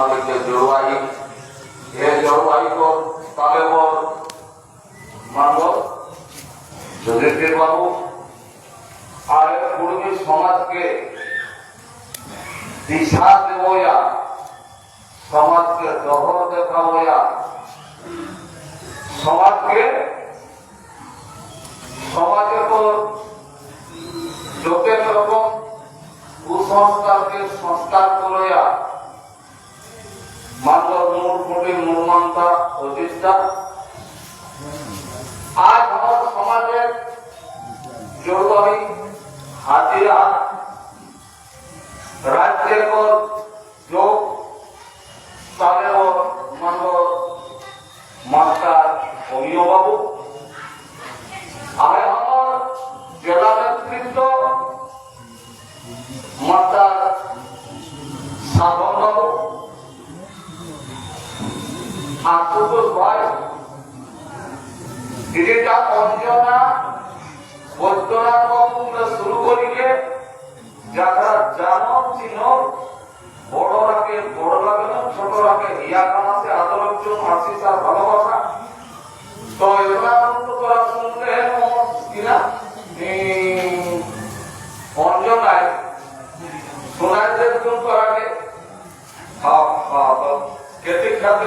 তোমাদেরকে জড়ুয়াই এ জড়ুয়াই কর তাহলে বল মানব যুধিষ্ঠির বাবু আর কুর্মী সমাজকে দিশা দেবয়া সমাজকে জহর দেখাবয়া সমাজকে সমাজের পর যত প্রতিষ্ঠা আজ আমার সমাজের জরুরি হাজিরা আশুতোষ ভাই এটা অঞ্জনা শুরু করিলে যারা জানো চিনো বড়রাকে বড় লাগে না, ছোটরাকে ইয়া কামাসে আদর একজন আশিস আর ভালোবাসা। তো এগুলা তো তোরা শুনলে কিনা? অঞ্জনায় শোনায় যে তুমি তোরাকে হ্যাঁ হ্যাঁ খাতে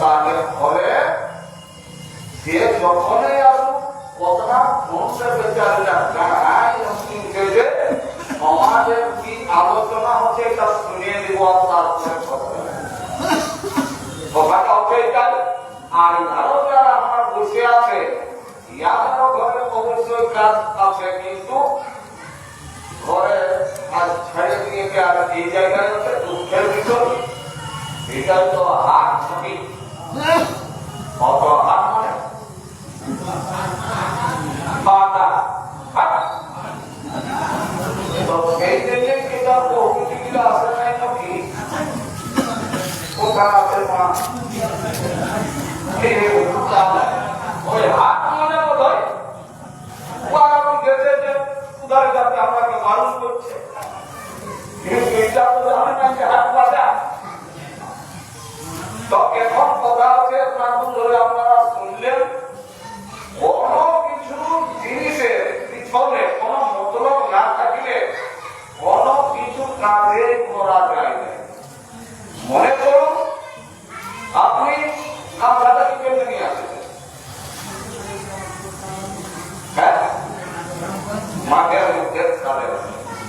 তাহলে ফলে সে যখনই আসুক সমাজের কি আলোচনা হচ্ছে এটা শুনিয়ে দিব আর হচ্ছে আর যারা আমার বসে আছে, ইয়াদেরও ঘরে অবশ্যই কাজ আছে, কিন্তু ঘরে ছেড়ে দিয়ে আর এই জায়গায় আছে? দুঃখের বিষয়। এটাই তো হাত ছবি মানে মানে হয় আমাকে মানুষ করছে কিন্তু এটা তো জানে না যে হাত বাজা তো এখন কথা হচ্ছে প্রাক্তন ধরে আপনারা শুনলেন কোন কিছু জিনিসের পিছনে কোন মতলব না থাকলে কোন কিছু কাজে করা যায় না মনে করুন আপনি আপনাটাকে কেমনে নিয়ে আসেছেন হ্যাঁ মাঠের মধ্যে তাদের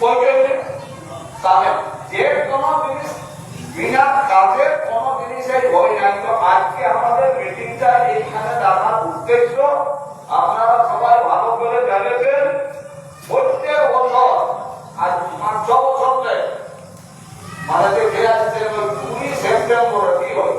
ওই জন্যে তাদের যে কোনো জিনিস বিনা কাজের কোন জিনিসের ভয় নাই তো আজকে আমাদের মিটিংটা এইখানে ডাকার উদ্দেশ্য, আপনারা সবাই ভালো করে জানেছেন, প্রত্যেক বছর, আজ পাঁচ বছর মানে দেখে আসছে কুড়ি সেপ্টেম্বরে কি হয়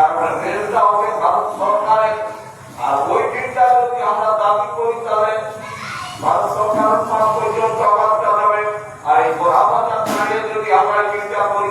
কারণ রেলটা হবে ভারত সরকারের, আর ওই দিনটা যদি আমরা দাবি করি তাহলে ভারত সরকার পর্যন্ত আবার জানাবে আর এই বরাবর যদি আমরা চিন্তা করি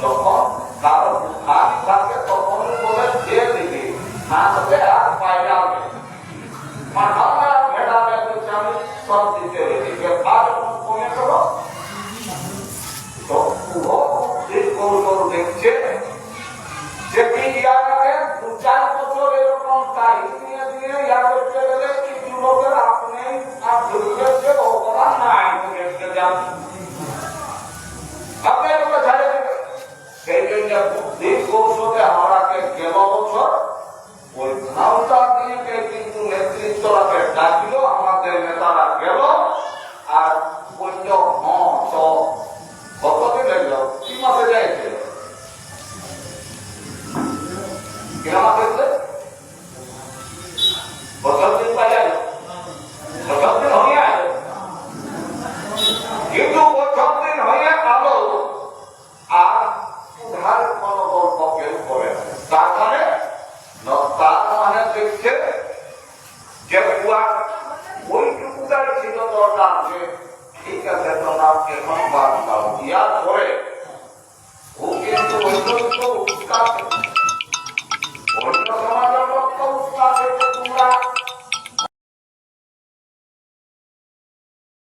যখন কারও হাত থাকে তখন বলে দিয়ে দিবি হাতে আর পায়ে আসবে Tá, verdadeiro Untuk.